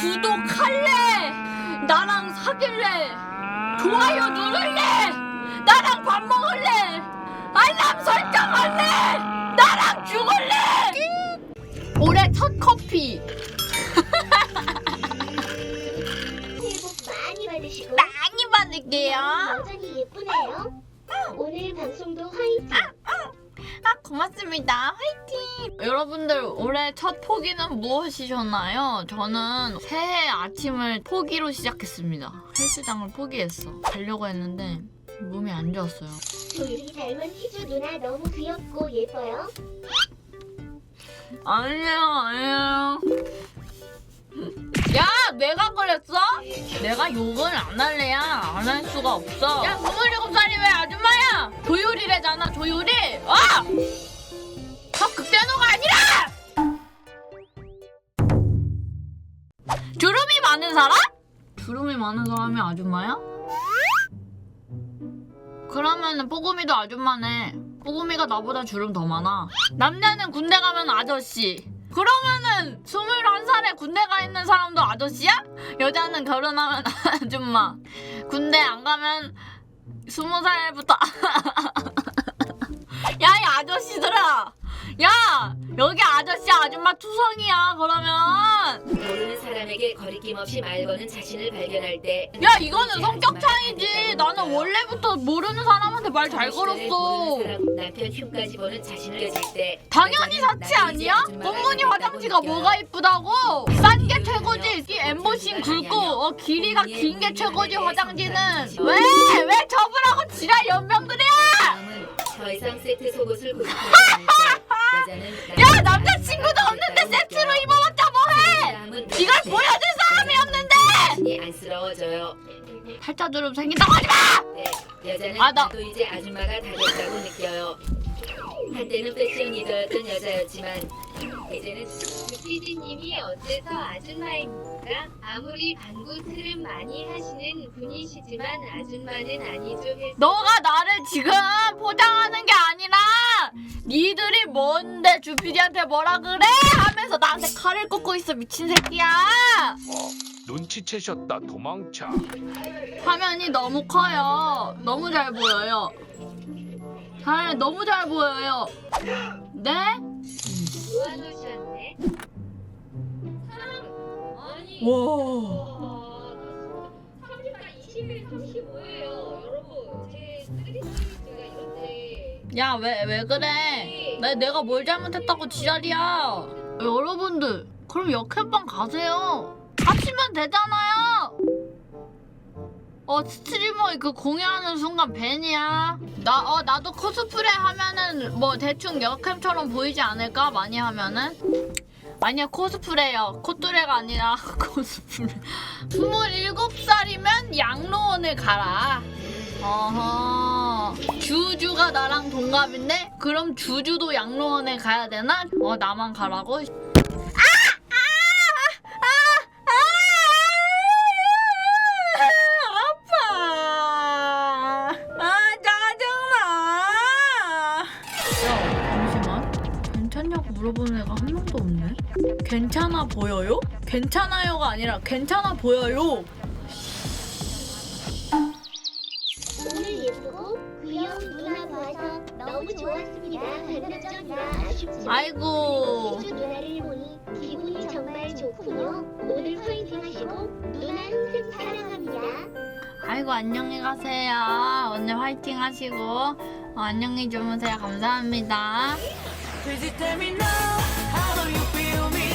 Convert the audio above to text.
구독할래? 나랑 사귈래? 좋아요 누를래? 나랑 밥 먹을래? 알람 설정할래? 나랑 죽을래? 올해 첫 커피 새해 복 많이 받으시고 많이 받을게요. 여전히 예쁘네요. 오늘 방송도 화이팅! 아 고맙습니다. 화이팅! 여러분들 올해 첫 포기는 무엇이셨나요? 저는 새해 아침을 포기로 시작했습니다. 헬스장을 포기했어. 가려고 했는데 몸이 안 좋았어요. 조율이 닮은 희주 누나 너무 귀엽고 예뻐요. 아니에요, 아니에요. 그랬어? 내가 욕을 안 할래야 안 할 수가 없어. 야, 27살이 왜 아줌마야? 조율이래잖아, 조율이. 어! 저 극대노가 아니라! 주름이 많은 사람? 주름이 많은 사람이 아줌마야? 그러면은 뽀금이도 아줌마네. 뽀금이가 나보다 주름 더 많아. 남자는 군대 가면 아저씨. 그러면은 21살에 군대 가 있는 사람도 아저씨야? 여자는 결혼하면 아줌마. 군대 안 가면 20살부터 야, 이 아저씨들아. 야, 여기 아저씨 아줌마 투성이야. 그러면 사람에게 거리낌 없이 말 거는 자신을 발견할 때 야, 이거는 성격 차이지. 나는 원래부터 모르는 사람한테 말잘 걸었어. 모르는 사람 남편 흉까지 보는 자신을 가질 때 당연히 사치 아니야? 꽃무늬 화장지가 뭐가 이쁘다고? 싼 게 최고지. 이 엠보싱 굵고 어, 길이가 긴 게 최고지 화장지는. 왜? 왜 접으라고 지랄 연병들이야? 더 이상 세트 속옷을 고집하지 않을 때 여자는 야 남자친구도 팔자주름 생긴다고 하지 마! 네, 여자는 아, 나- 나도 이제 아줌마가 다 됐다고 느껴요. 한때는 패션 리더였던 여자였지만 이제는 PD님이 어째서 아줌마입니까? 아무리 방구 트름 많이 하시는 분이시지만 아줌마는 아니죠. 해서 너가 나를 지금 포장하는 게 아니라 니들이 뭔데 주피디한테 뭐라 그래? 하면서 나한테 칼을 꽂고 있어 미친 새끼야 눈치채셨다 도망쳐 화면이 너무 커요 너무 잘 보여요 잘 너무 잘 보여요 네? 아니. 와 30일, 20일, 35예요. 여러분, 제 쓰리스가 이런데. 야 왜 왜 그래 내, 내가 뭘 잘못했다고 지랄이야 여러분들 그럼 역행방 가세요 가시면 되잖아요. 어 스트리머 그 공유하는 순간 벤이야. 나 어 나도 코스프레 하면은 뭐 대충 역캠처럼 보이지 않을까? 많이 하면은? 아니야 코스프레요. 코뚜레가 아니라 코스프레. 27살이면 양로원을 가라. 어허. 주주가 나랑 동갑인데? 그럼 주주도 양로원에 가야 되나? 어 나만 가라고? 괜찮냐고 물어보는 애가 한 명도 없네 괜찮아 보여요? 괜찮아요가 아니라 괜찮아 보여요 오늘 예쁘고 귀여운 누나 보아서 너무 좋았습니다. 반갑점이라 아쉽지만 아이고 희주 누나를 보니 기분이 정말 좋군요. 오늘 화이팅 하시고 누나 항상 사랑합니다. 아이고 안녕히 가세요. 오늘 화이팅 하시고 어, 안녕히 주무세요. 감사합니다. Crazy, tell me now, how do you feel me?